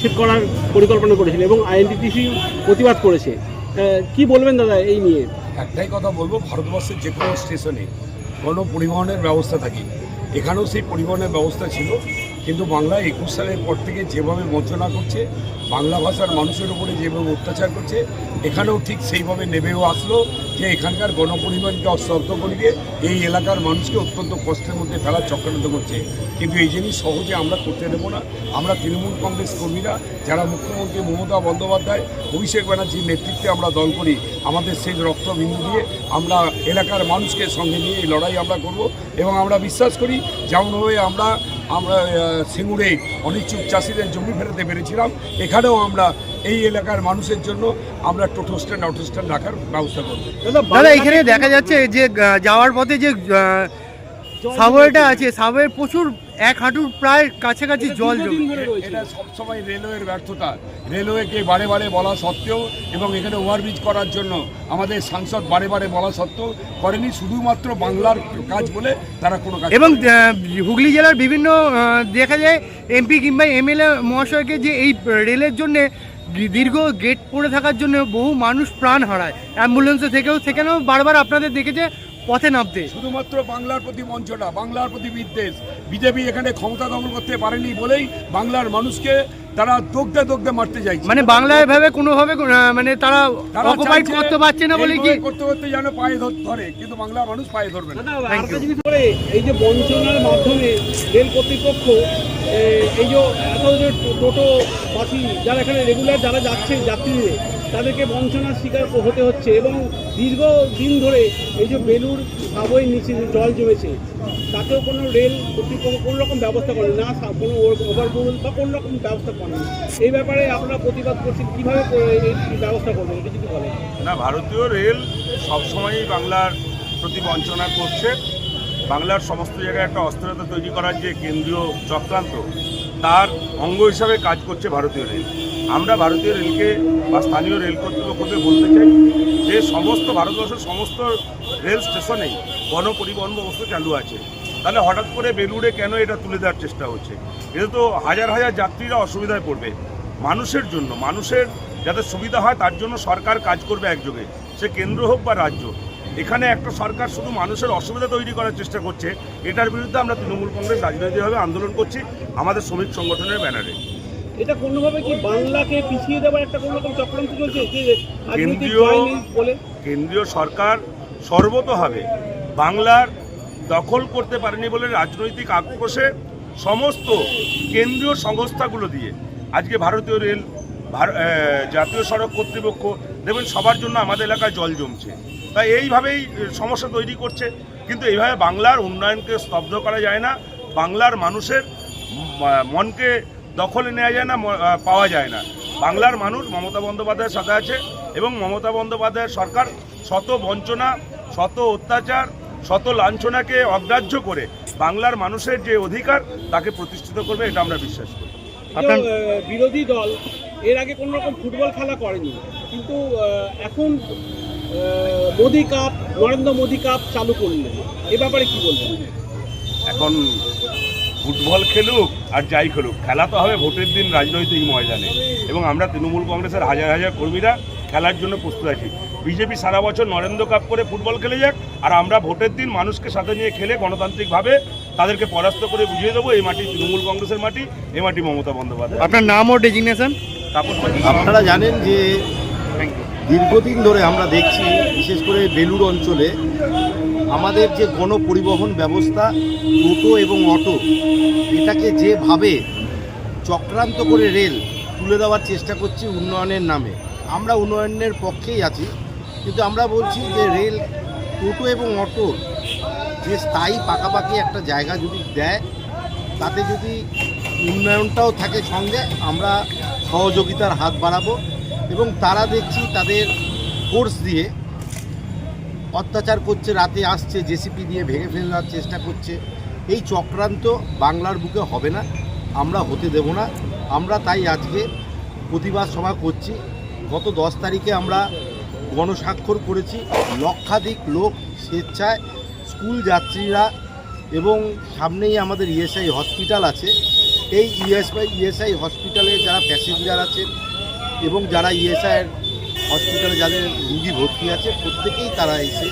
ছেদ করার পরিকল্পনা করেছেন এবং আইএনটিটিসি প্রতিবাদ করেছে। কি বলবেন দাদা এই নিয়ে? একটাই কথা বলব, ভারতবর্ষের যে কোনো স্টেশনে কোনো পরিবহনের ব্যবস্থা থাকে। এখানেও সেই পরিবহনের ব্যবস্থা ছিল। কিন্তু বাংলা একুশ সালের পর থেকে যেভাবে বঞ্চনা করছে, বাংলা ভাষার মানুষের উপরে যেভাবে অত্যাচার করছে, এখানেও ঠিক সেইভাবে নেমেও আসলো যে এখানকার গণপরিবহনকে অস্তব্ধ করিয়ে এই এলাকার মানুষকে অত্যন্ত কষ্টের মধ্যে ফেলার চক্রান্ত করছে। কিন্তু এই জিনিস সহজে আমরা করতে দেবো না। আমরা তৃণমূল কংগ্রেস কর্মীরা, যারা মুখ্যমন্ত্রী মমতা বন্দ্যোপাধ্যায়, অভিষেক ব্যানার্জির নেতৃত্বে আমরা দল করি, আমাদের সেই রক্তবিন্দু দিয়ে আমরা এলাকার মানুষকে সঙ্গে নিয়ে এই লড়াই আমরা করব। এবং আমরা বিশ্বাস করি, যেমনভাবে আমরা আমরা সিঙ্গুরে অনিচ্ছুক চাষিদের জমি ফেরাতে পেরেছিলাম। এখানেও আমরা এই এলাকার মানুষের জন্য আমরা টোটো স্ট্যান্ড অটো স্ট্যান্ড রাখার ব্যবস্থা করব। দাদা এখানে দেখা যাচ্ছে যে যাওয়ার পথে যে সাবওয়েটা আছে সাবওয়ে প্রচুর এক হাঁটুর প্রায় কাছাকাছি জল জমে। এটা সবসময় রেলওয়ের ব্যর্থতা। রেলওয়েকে বারে বারে বলা সত্ত্বেও এবং এখানে ওভারব্রিজ করার জন্য আমাদের সাংসদ বারে বারে বলা সত্ত্বেও করেনি শুধুমাত্র বাংলার কাজ বলে তারা কোনো কাজ এবং হুগলি জেলার বিভিন্ন দেখা যায় এমপি কিংবা এমএলএ মহাশয়কে যে এই রেলের জন্যে দীর্ঘ গেট পড়ে থাকার জন্য বহু মানুষ প্রাণ হারায়। অ্যাম্বুলেন্সে থেকেও সেখানেও বারবার আপনাদের দেখেছে পথে নামতে। শুধুমাত্র বাংলার প্রতি বঞ্চনা বাংলার প্রতি বিদ্বেষ। বিজেপি এখানে ক্ষমতা দখল করতে পারেনি বলেই বাংলার মানুষকে তারা দগ্ধে দগ্ধে মারতে চাইছে। মানে বাংলায় ভাবে কোনোভাবে মানে তারা তারা অকুপাইড করতে পারছে না বলে কি? করতে করতে যেন পায়ে ধর- ধরে কিন্তু বাংলার মানুষ পায়ে ধরবে না. জিনিস করে এই যে বঞ্চনার মাধ্যমে রেল কর্তৃপক্ষ এই যে এত যে টোটো বাসি যারা এখানে রেগুলার যারা যাচ্ছে যাত্রীদের তাদেরকে বঞ্চনার শিকার হতে হচ্ছে এবং দীর্ঘ দিন ধরে এই যে বেলুর সাবই নিচে জল জমেছে, তাতেও কোনো রেল কর্তৃপক্ষ কোনো রকম ব্যবস্থা করে না কোনো ওভারপুল বা কোনো রকম ব্যবস্থা করে না এই ব্যাপারে আপনারা প্রতিবাদ করছেন কীভাবে ব্যবস্থা করবেন এটা যদি বলেন। না, ভারতীয় রেল সবসময়ই বাংলার প্রতি বঞ্চনা করছে। বাংলার সমস্ত জায়গায় একটা অস্থিরতা তৈরি করার যে কেন্দ্রীয় চক্রান্ত তার অঙ্গ হিসাবে কাজ করছে ভারতীয় রেল। আমরা ভারতীয় রেলকে বা স্থানীয় রেল কর্তৃপক্ষকে বলতে চাই যে সমস্ত ভারতবর্ষের সমস্ত রেল স্টেশনেই গণপরিবহন ব্যবস্থা চালু আছে। তাহলে হঠাৎ করে বেলুড়ে কেন এটা তুলে দেওয়ার চেষ্টা হচ্ছে? এটা তো হাজার হাজার যাত্রীরা অসুবিধায় পড়বে। মানুষের জন্য, মানুষের যাতে সুবিধা হয় তার জন্য সরকার কাজ করবে একযোগে। সে কেন্দ্র হোক বা রাজ্য এখানে একটা সরকার শুধু মানুষের অসুবিধা তৈরি করার চেষ্টা করছে এটার বিরুদ্ধে আমরা তৃণমূল কংগ্রেস রাজনৈতিকভাবে আন্দোলন করছি আমাদের শ্রমিক সংগঠনের ব্যানারে। এটা কোনোভাবে কি বাংলাকে পিছিয়ে দেওয়ার একটা কোনো রকম চক্রান্ত চলছে? কেন্দ্রীয়- কেন্দ্রীয় সরকার সর্বতভাবে বাংলার দখল করতে পারেনি বলে রাজনৈতিক আক্রোশে সমস্ত কেন্দ্রীয় সংস্থাগুলো দিয়ে আজকে ভারতীয় রেল জাতীয় সড়ক কর্তৃপক্ষ দেখবেন সবার জন্য আমাদের এলাকায় জল জমছে। তাই এইভাবেই সমস্যা তৈরি করছে। কিন্তু এইভাবে বাংলার উন্নয়নকে স্তব্ধ করা যায় না বাংলার মানুষের মনকে দখলে নেওয়া যায় না পাওয়া যায় না। বাংলার মানুষ মমতা বন্দ্যোপাধ্যায়ের সাথে আছে এবং মমতা বন্দ্যোপাধ্যায়ের সরকার শত বঞ্চনা শত অত্যাচার শত লাঞ্ছনাকে অগ্রাহ্য করে বাংলার মানুষের যে অধিকার তাকে প্রতিষ্ঠিত করবে এটা আমরা বিশ্বাস করি। আপনার- বিরোধী দল এর আগে কোনো রকম ফুটবল খেলা করেনি। কিন্তু এখন মোদি কাপ নরেন্দ্র মোদি কাপ চালু করলেন। এ ব্যাপারে কি বলবেন? এখন ফুটবল খেলুক আর যাই খেলুক খেলা তো হবে ভোটের দিন রাজনৈতিক ময়দানে। এবং আমরা তৃণমূল কংগ্রেসের হাজার হাজার কর্মীরা খেলার জন্য প্রস্তুত আছি। বিজেপি সারা বছর নরেন্দ্র কাপ করে ফুটবল খেলে যাক আর আমরা ভোটের দিন মানুষকে সাথে নিয়ে খেলে গণতান্ত্রিকভাবে তাদেরকে পরাস্ত করে বুঝিয়ে দেবো এই মাটি তৃণমূল কংগ্রেসের মাটি এই মাটি মমতা বন্দ্যোপাধ্যায় আপনার নাম ও ডেজিগনেশন আপনারা জানেন যে দীর্ঘদিন ধরে আমরা দেখছি, বিশেষ করে বেলুর অঞ্চলে, আমাদের যে গণপরিবহন ব্যবস্থা, টোটো এবং অটো, এটাকে যেভাবে চক্রান্ত করে রেল তুলে দেওয়ার চেষ্টা করছে উন্নয়নের নামে। আমরা উন্নয়নের পক্ষেই আছি, কিন্তু আমরা বলছি যে রেল, টোটো এবং অটোর যে স্থায়ী পাকাপাকি একটা জায়গা যদি দেয়, তাতে যদি উন্নয়নটাও থাকে সঙ্গে, আমরা সহযোগিতার হাত বাড়াবো। এবং তারা দেখছি তাদের ফোর্স দিয়ে অত্যাচার করছে, রাতে আসছে জেসিপি দিয়ে ভেঙে ফেলার চেষ্টা করছে। এই চক্রান্ত বাংলার বুকে হবে না, আমরা হতে দেব না। আমরা তাই আজকে প্রতিবাদ সভা করছি। গত দশ তারিখে আমরা গণস্বাক্ষর করেছি। লক্ষাধিক লোক স্বেচ্ছায় স্কুল যাত্রীরা এবং সামনেই আমাদের ইএসআই হসপিটাল আছে। এই ইএসআই ইএসআই হসপিটালে যারা প্যাসেঞ্জার আছেন এবং যারা ইএসআই হসপিটালে যাদের রুগী ভর্তি আছে প্রত্যেকেই তারা এসে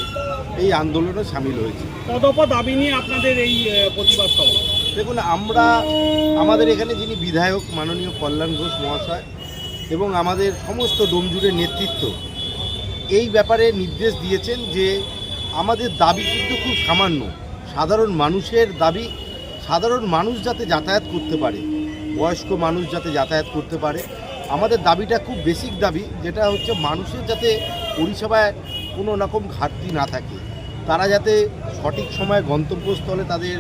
এই আন্দোলনে সামিল হয়েছে। কদপা দাবি নিয়ে আপনাদের এই প্রতিবাদ সভা? দেখুন আমরা আমাদের এখানে যিনি বিধায়ক মাননীয় কল্যাণ ঘোষ মহাশয় এবং আমাদের সমস্ত ডোমজুরের নেতৃত্ব এই ব্যাপারে নির্দেশ দিয়েছেন যে আমাদের দাবি কিন্তু খুব সামান্য। সাধারণ মানুষের দাবি সাধারণ মানুষ যাতে যাতায়াত করতে পারে বয়স্ক মানুষ যাতে যাতায়াত করতে পারে আমাদের দাবিটা খুব বেসিক দাবি, যেটা হচ্ছে মানুষের যাতে পরিষেবায় কোনো রকম ঘাটতি না থাকে। তারা যাতে সঠিক সময়ে গন্তব্যস্থলে তাদের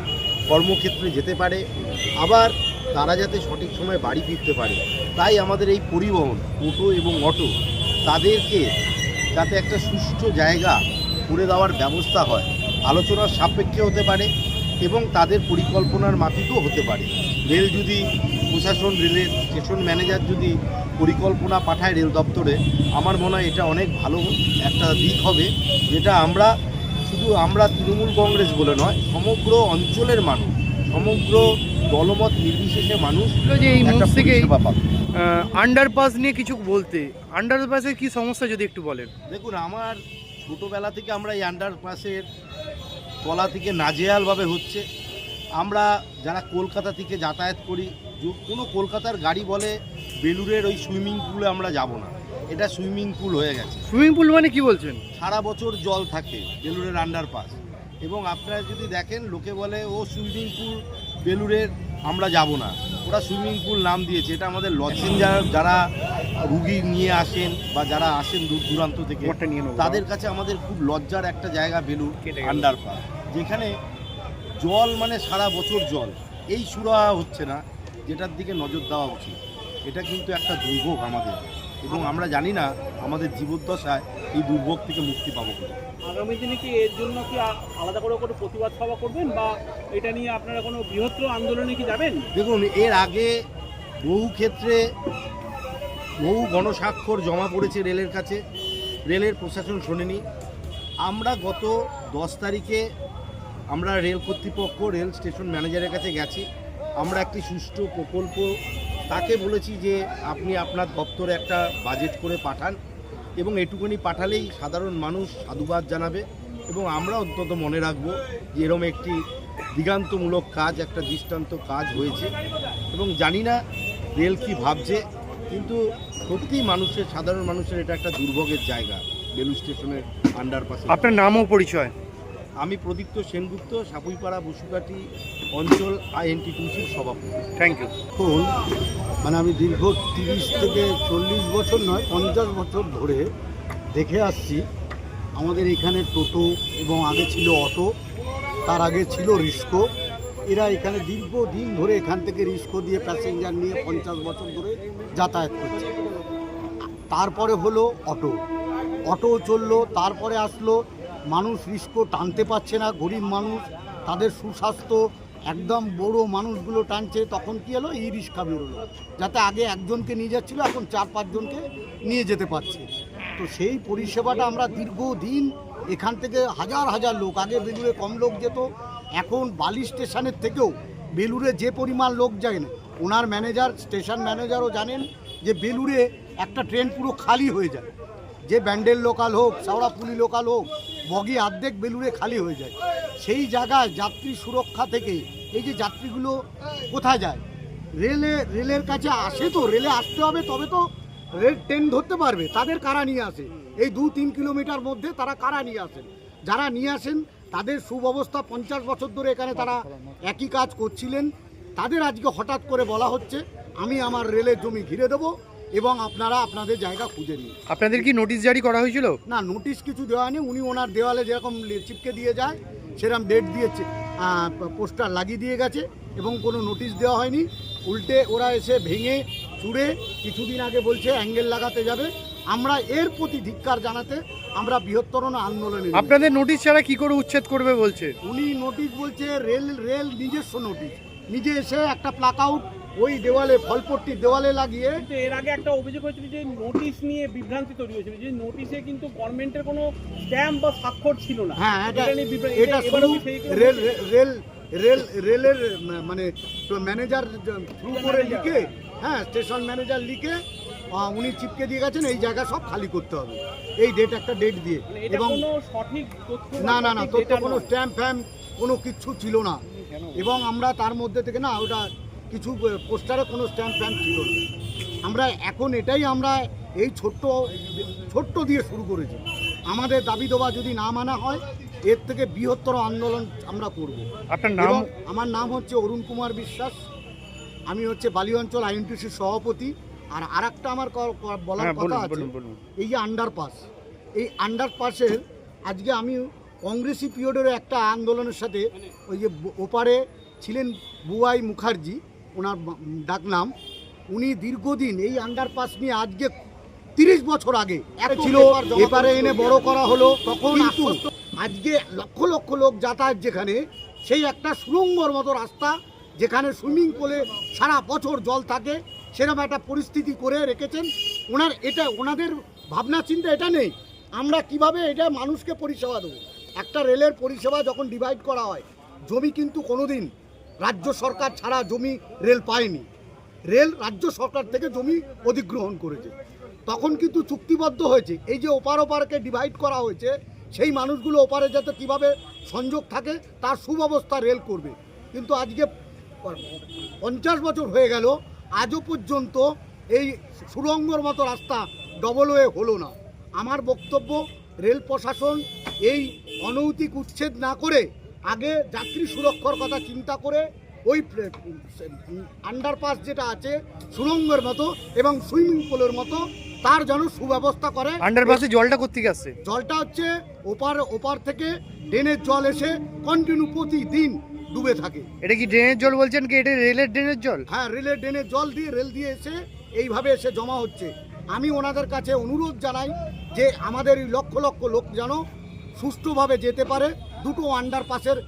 কর্মক্ষেত্রে যেতে পারে, আবার তারা যাতে সঠিক সময়ে বাড়ি ফিরতে পারে। তাই আমাদের এই পরিবহন, টোটো এবং অটো, তাদেরকে যাতে একটা সুষ্ঠু জায়গা করে দেওয়ার ব্যবস্থা হয়। আলোচনার সাপেক্ষে হতে পারে এবং তাদের পরিকল্পনার মাফিকও হতে পারে। রেল যদি প্রশাসন রেলের স্টেশন ম্যানেজার যদি পরিকল্পনা পাঠায় রেল দপ্তরে আমার মনে হয় এটা অনেক ভালো একটা দিক হবে যেটা আমরা শুধু আমরা তৃণমূল কংগ্রেস বলে নয় সমগ্র অঞ্চলের মানুষ সমগ্র দলমত নির্বিশেষে মানুষ যে এই থেকে আন্ডারপাস নিয়ে কিছু বলতে আন্ডারপাসের কি সমস্যা যদি একটু বলেন? দেখুন আমার ছোটোবেলা থেকে আমরা এই আন্ডারপাসের তলা থেকে নাজেহালভাবে হচ্ছে। আমরা যারা কলকাতা থেকে যাতায়াত করি কোনো কলকাতার গাড়ি বলে বেলুরের ওই সুইমিং পুলে আমরা যাব না। এটা সুইমিং পুল হয়ে গেছে। সুইমিং পুল মানে কি বলছেন? সারা বছর জল থাকে বেলুরের আন্ডারপাস এবং আপনারা যদি দেখেন লোকে বলে ও সুইমিং পুল বেলুরের আমরা যাব না। ওরা সুইমিং পুল নাম দিয়েছে। এটা আমাদের লজেন যারা যারা রুগী নিয়ে আসেন বা যারা আসেন দূর দূরান্ত থেকে তাদের কাছে আমাদের খুব লজ্জার একটা জায়গা বেলুর। আন্ডারপাস যেখানে জল মানে সারা বছর জল। এই সুরাহা হচ্ছে না। যেটার দিকে নজর দেওয়া উচিত। এটা কিন্তু একটা দুর্ভোগ আমাদের। এবং আমরা জানি না আমাদের জীবদ্দশায় এই দুর্ভোগ থেকে মুক্তি পাবো। আগামী দিনে কি এর জন্য কি আলাদা করে কোনো প্রতিবাদ সভা করবেন বা এটা নিয়ে আপনারা কোনো বৃহত্তর আন্দোলনে কি যাবেন? দেখুন এর আগে বহু ক্ষেত্রে বহু গণস্বাক্ষর জমা পড়েছে রেলের কাছে। রেলের প্রশাসন শোনেনি। আমরা গত দশ তারিখে আমরা রেল কর্তৃপক্ষ রেল স্টেশন ম্যানেজারের কাছে গেছি। আমরা একটি সুষ্ঠু প্রকল্প, তাকে বলেছি যে আপনি আপনার দপ্তরে একটা বাজেট করে পাঠান এবং এটুকুনি পাঠালেই সাধারণ মানুষ সাধুবাদ জানাবে এবং আমরা অন্তত মনে রাখব যে এরম একটি দিগান্তমূলক কাজ, একটা দৃষ্টান্ত কাজ হয়েছে এবং জানি না রেল কি ভাবছে, কিন্তু সত্যিই মানুষের, সাধারণ মানুষের এটা একটা দুর্ভোগের জায়গা বেলু স্টেশনের আন্ডারপাসে আপনার নামও পরিচয়। আমি প্রদীপ্ত সেনগুপ্ত সাপুইপাড়া বসুকাঠি অঞ্চল আইএনটিটিউসির সভাপতি। থ্যাংক ইউ এখন মানে আমি দীর্ঘ তিরিশ থেকে চল্লিশ বছর নয় পঞ্চাশ বছর ধরে দেখে আসছি আমাদের এখানে টোটো এবং আগে ছিল অটো তার আগে ছিল রিস্কো। এরা এখানে দীর্ঘদিন ধরে এখান থেকে রিস্কো দিয়ে প্যাসেঞ্জার নিয়ে পঞ্চাশ বছর ধরে যাতায়াত করছে। তারপরে হলো অটো। অটো চলল তারপরে আসলো মানুষ রিস্কো টানতে পারছে না, গরিব মানুষ, তাদের সুস্বাস্থ্য, একদম বড় মানুষগুলো টানছে, তখন কি হলো? ই রিক্সা বেরোলো। যাতে আগে একজনকে নিয়ে যাচ্ছিল, এখন চার পাঁচজনকে নিয়ে যেতে পারছে। তো সেই পরিষেবাটা আমরা দীর্ঘদিন এখান থেকে হাজার হাজার লোক, আগে বেলুড়ে কম লোক যেত, এখন বালি স্টেশনের থেকেও বেলুড়ে যে পরিমাণ লোক যায় না, ওনার ম্যানেজার, স্টেশন ম্যানেজারও জানেন যে বেলুড়ে একটা ট্রেন পুরো খালি হয়ে যায়। যে ব্যান্ডেল লোকাল হোক, সাওড়াপুলি লোকাল হোক বগি অর্ধেক বেলুড়ে খালি হয়ে যায়। সেই জায়গায় যাত্রী সুরক্ষা থেকে এই যে যাত্রীগুলো কোথায় যায়? রেলে, রেলের কাছে আসে তো, রেলে আসতে হবে, তবে তো রেল ট্রেন ধরতে পারবে। তাদের কারা নিয়ে আসে? এই দু তিন কিলোমিটার মধ্যে তারা কারা নিয়ে আসেন? যারা নিয়ে আসেন, তাদের সুব্যবস্থা পঞ্চাশ বছর ধরে এখানে তারা একই কাজ করছিলেন। তাদের আজকে হঠাৎ করে বলা হচ্ছে, আমি আমার রেলের জমি ঘিরে দেবো এবং আপনারা আপনাদের জায়গা খুঁজে নিন। আপনাদের কি নোটিশ জারি করা হয়েছিল? না নোটিশ কিছু দেওয়া নেই উনি ওনার দেওয়ালে যেরকম চিপকে দিয়ে যায় সেরকম ডেট দিয়েছে পোস্টার লাগিয়ে দিয়ে গেছে এবং কোনো নোটিশ দেওয়া হয়নি। উল্টে ওরা এসে ভেঙে চুড়ে কিছুদিন আগে বলছে অ্যাঙ্গেল লাগাতে যাবে। আমরা এর প্রতি ধিক্কার জানাতে আমরা বৃহত্তর আন্দোলনে আপনাদের নোটিশ ছাড়া কি করে উচ্ছেদ করবে বলছে? উনি নোটিশ বলছে রেল রেল নিজস্ব নোটিশ নিজে এসে একটা প্লাক আউট ওই দেওয়ালে ফলপট্টি দেওয়ালে লাগিয়ে কিন্তু এর আগে একটা অভিযোগ হয়েছিল যে নোটিশ নিয়ে বিভ্রান্তি তৈরি হয়েছিল যে নোটিশে কিন্তু গভর্নমেন্টের কোনো স্ট্যাম্প বা স্বাক্ষর ছিল না। হ্যাঁ এটা এটা শুধু রেল রেল- রেল রেল রেলের মানে ম্যানেজার থ্রু করে লিখে হ্যাঁ। স্টেশন ম্যানেজার লিখে উনি চিপকে দিয়ে গেছেন এই জায়গা সব খালি করতে হবে। এই ডেট একটা ডেট দিয়ে। মানে এবং সঠিক না না না তথ্য কোনো স্ট্যাম্প ফ্যাম্প কোনো কিচ্ছু ছিল না। এবং আমরা তার মধ্যে থেকে না ওটা কিছু পোস্টারে কোনো স্ট্যাম্প ফ্যাম্প ছিল না। আমরা এখন এটাই আমরা এই ছোট্ট ছোট্ট দিয়ে শুরু করেছি। আমাদের দাবি দেওয়া যদি না মানা হয় এর থেকে বৃহত্তর আন্দোলন আমরা করব। আপনার নাম? এবং আমার নাম হচ্ছে অরুণ কুমার বিশ্বাস আমি হচ্ছে বালি অঞ্চল আইএনটিসির সভাপতি আর আরেকটা আমার বলার হ্যাঁ কথা আছে এই যে আন্ডারপাস এই আন্ডারপাসের আজকে আমি কংগ্রেসি পিরিয়ডের একটা আন্দোলনের সাথে ওই যে ওপারে ছিলেন বুয়াই মুখার্জি ওনার বা- ডাক নাম উনি দীর্ঘদিন এই আন্ডারপাস নিয়ে আজকে তিরিশ বছর আগে ছিল। এপারে এনে বড় করা হলো। তখন আজকে লক্ষ লক্ষ লোক যাতায়াত যেখানে সেই একটা সুরঙ্গর মতো রাস্তা যেখানে সুইমিং পুলে সারা বছর জল থাকে সেরকম একটা পরিস্থিতি করে রেখেছেন। ওনার এটা ওনাদের ভাবনা চিন্তা এটা নেই। আমরা কীভাবে এটা মানুষকে পরিষেবা দেবো? একটা রেলের পরিষেবা যখন ডিভাইড করা হয় জমি কিন্তু কোনোদিন রাজ্য সরকার ছাড়া জমি রেল পায়নি। রেল রাজ্য সরকার থেকে জমি অধিগ্রহণ করেছে। তখন কিন্তু চুক্তিবদ্ধ হয়েছে। এই যে ওপার ওপারকে ডিভাইড করা হয়েছে, সেই মানুষগুলো ওপারে যাতে কীভাবে সংযোগ থাকে, তার সুব্যবস্থা রেল করবে। কিন্তু আজকে পঞ্চাশ বছর হয়ে গেল, আজও পর্যন্ত এই সুরঙ্গর মতো রাস্তা ডবল ওয়ে হলো না। আমার বক্তব্য, রেল প্রশাসন এই অনৈতিক উচ্ছেদ না করে আগে যাত্রী সুরক্ষার কথা চিন্তা করে ওই আন্ডারপাস যেটা আছে সুরঙ্গের মতো এবং সুইমিং পুলের মতো তার যেন সুব্যবস্থা করে। আন্ডারপাসে জলটা কোথেকে আসছে? জলটা হচ্ছে ওপার ওপার থেকে ড্রেনের জল এসে কন্টিনিউ প্রতিদিন ডুবে থাকে। এটা কি ড্রেনের জল বলছেন কি? এটা রেলের ড্রেনের জল? হ্যাঁ রেলের ড্রেনের জল দিয়ে রেল দিয়ে এসে এইভাবে এসে জমা হচ্ছে। আমি ওনাদের কাছে অনুরোধ জানাই যে আমাদের এই লক্ষ লক্ষ লোক যেন সুষ্ঠুভাবে যেতে পারে। দুটো আন্ডারপাসের